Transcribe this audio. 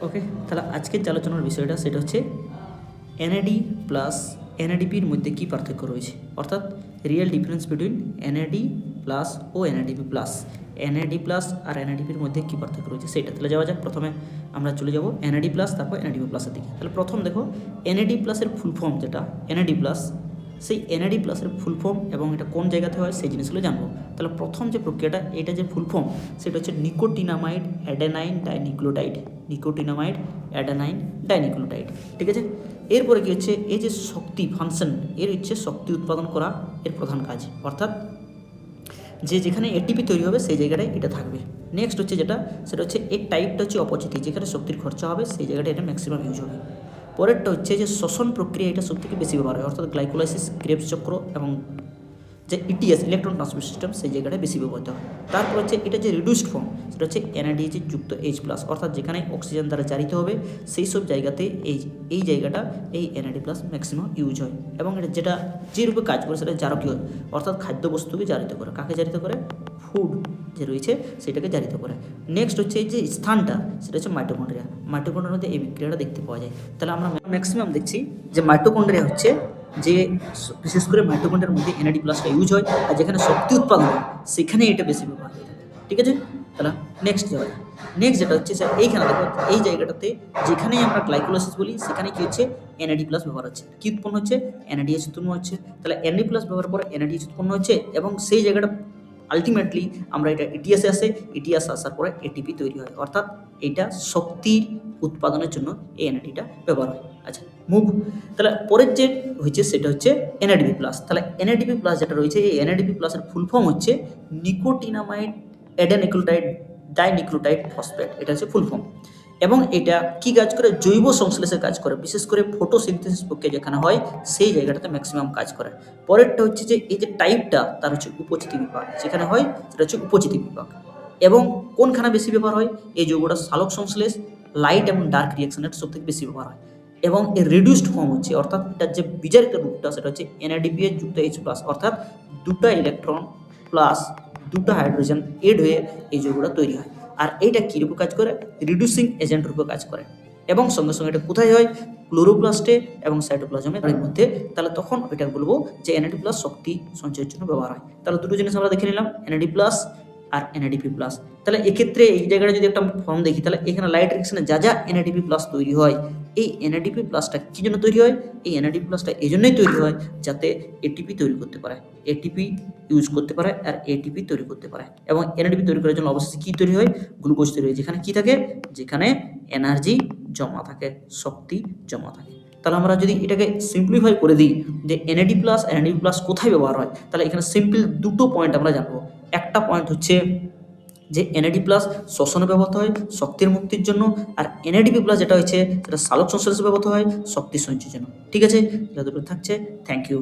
ওকে তাহলে আজকের যে আলোচনার বিষয়টা সেটা হচ্ছে এনএডি প্লাস এনএডিপির মধ্যে কী পার্থক্য রয়েছে অর্থাৎ real difference between NAD plus ও এনএডিপি প্লাস এনএডি প্লাস আর এনএডিপির মধ্যে কী পার্থক্য রয়েছে সেটা তাহলে যাওয়া যাক প্রথমে আমরা চলে যাব এনএডি প্লাস তারপর এনএডিপি প্লাসের দিকে তাহলে প্রথম দেখো এনএডি প্লাসের ফুল ফর্ম যেটা এনএডি প্লাস সেই এনএডি প্লাসের ফুল ফর্ম এবং এটা কোন জায়গাতে হয় সেই জিনিসগুলো জানব। তাহলে প্রথম যে প্রক্রিয়াটা, এটা যে ফুল ফর্ম সেটা হচ্ছে nicotinamide adenine dinucleotide. Nicotinamide adenine dinucleotide, ঠিক আছে? এরপরে কি হচ্ছে, এই যে শক্তি ফাংশন এর হচ্ছে শক্তি উৎপাদন করা, এর প্রধান কাজ। অর্থাৎ যে যেখানে এটিপি তৈরি হবে, সেই জায়গাটায় এটা থাকবে। নেক্সট হচ্ছে যেটা, সেটা হচ্ছে এর টাইপটা হচ্ছে অপচিতি, যেখানে শক্তির খরচা হবে, সেই জায়গাটা এটা ম্যাক্সিমাম ইউজ হবে। পরেরটা হচ্ছে যে শ্বসন প্রক্রিয়া এটা সব থেকে বেশি ব্যবহার হয়, অর্থাৎ গ্লাইকোলাইসিস ক্রেবস চক্র এবং যে ইটিএস ইলেকট্রন ট্রান্সমিট সিস্টেম সেই জায়গাটা বেশি ব্যবহৃত হয়। তারপর হচ্ছে এটা যে রিডিউসড ফর্ম সেটা হচ্ছে এনআইডিএচ যুক্ত এইচ প্লাস অর্থাৎ যেখানে অক্সিজেন দ্বারা জারিত হবে, সেই সব জায়গাতে এই এই জায়গাটা এই এনআইডি প্লাস ম্যাক্সিমাম ইউজ হয়। এবং এটা যেটা যে রূপে কাজ করে সেটা জারকীয়, অর্থাৎ খাদ্যবস্তুকে জারিত করে। কাকে জারিত করে? ফুড যে রয়েছে সেটাকে জারিত করে। নেক্সট হচ্ছে যে স্থানটা, সেটা হচ্ছে মাইটোকন্ড্রিয়া। মাইটোকন্ড্রিয়ার মধ্যে এই বিক্রিয়াটা দেখতে পাওয়া যায়। তাহলে আমরা ম্যাক্সিমাম দেখছি যে মাইটোকন্ড্রিয়া হচ্ছে যে বিশেষ করে মাইটোকন্ড্রিয়ার মধ্যে এনআইডি প্লাসটা ইউজ হয় আর যেখানে শক্তি উৎপাদন হয় সেখানে এটা বেশি ব্যবহার হয়ে। ঠিক আছে? তাহলে নেক্সট যাওয়া নেক্সট যেটা হচ্ছে স্যার এইখানে দেখো, এই জায়গাটাতে যেখানেই আমরা গ্লাইকোলাইসিস বলি সেখানে কী হচ্ছে? এনআইডি প্লাস ব্যবহার হচ্ছে। কি উৎপন্ন হচ্ছে? এনআইডিএস উৎপন্ন হচ্ছে। তাহলে এনআইডি প্লাস ব্যবহার করে এনআইডিএস উৎপন্ন হচ্ছে এবং সেই জায়গাটা আলটিমেটলি আমরা এটা ইটিএসে আসে ইটিএস আসার পরে এটিপি তৈরি হয়। অর্থাৎ এটা শক্তির উৎপাদনের জন্য এই এনআইটিটা ব্যবহার হয়। আচ্ছা মুভ তাহলে পরের যে হচ্ছে সেটা হচ্ছে এনআইডিপি প্লাস তাহলে এনআইডিপি প্লাস যেটা রয়েছে, এই এনআইডিপি প্লাসের ফুল ফর্ম হচ্ছে নিকোটিনামাইড অ্যাডেনিক্লোটাইড ডাইনিক্লোটাইড ফসফেট। এটা হচ্ছে ফুল ফর্ম এবং এটা কি কাজ করে? জৈব সংশ্লেষের কাজ করে। বিশেষ করে ফটোসিনথেসিস প্রক্রিয়া যেখানে হয়, সেই জায়গাটাতে ম্যাক্সিমাম কাজ করে। পরেরটা হচ্ছে যে, এই যে টাইপটা তার হচ্ছে উপচিতি বিভাগ। যেখানে হয়, সেটা হচ্ছে উপচিতি বিভাগ। এবং কোনখানে বেশি ব্যবহার হয়? এই যৌগটা সালক সংশ্লেষ লাইট এবং ডার্ক রিয়াকশনের সব থেকে বেশি ব্যবহার হয়। এবং এর রিডিউসড ফর্ম হচ্ছে, অর্থাৎ এটার যে বিজারিত রূপটা, সেটা হচ্ছে এনআইডিপিএ যুক্ত এইচ প্লাস অর্থাৎ দুটা ইলেকট্রন প্লাস দুটো হাইড্রোজেন এড হয়ে এই যৌগটা তৈরি হয়। আর এইটা কী রূপে কাজ করে? রিডিউসিং এজেন্ট রূপে কাজ করে। এবং সঙ্গে সঙ্গে এটা কোথায় হয়? ক্লোরোপ্লাস্টে এবং সাইটোপ্লাজমে এর মধ্যে। তাহলে তখন ওইটা বলব যে এনএডি প্লাস শক্তি সঞ্চয়ের জন্য ব্যবহার হয়। তাহলে দুটো জিনিস আমরা দেখে নিলাম এনএডি প্লাস আর এনএডিপি প্লাস তাহলে এক্ষেত্রে এই জায়গাটা যদি একটা ফর্ম দেখি তাহলে এখানে লাইট রিয়েকশনে যা যা এনএডিপি প্লাস তৈরি হয় এই এনআইডিপি প্লাসটা কী জন্য তৈরি হয়? এই এনআইডিপি প্লাসটা এই জন্যই তৈরি হয় যাতে এটিপি তৈরি করতে পারে। এটিপি ইউজ করতে পারে আর এটিপি তৈরি করতে পারে। এবং এনআইডিপি তৈরি করার জন্য অবশ্যই কী তৈরি হয়? গ্লুকোজ তৈরি হয়। যেখানে কী থাকে? যেখানে এনার্জি জমা থাকে, শক্তি জমা থাকে। তাহলে আমরা যদি এটাকে সিম্পলিফাই করে দিই যে এনএডি প্লাস এনএডি প্লাস কোথায় ব্যবহার হয়? তাহলে এখানে সিম্পল দুটো পয়েন্ট আমরা জানব। একটা পয়েন্ট হচ্ছে যে এনএডি প্লাস শ্বসনে ব্যবহৃত হয়, শক্তির মুক্তির জন্য, আর এনএডিপি প্লাস যেটা হয়েছে, সেটা সালোক সংশ্লেষে ব্যবহৃত হয়, শক্তি সঞ্চয়ের জন্য। ঠিক আছে? এটা থাকছে। Thank you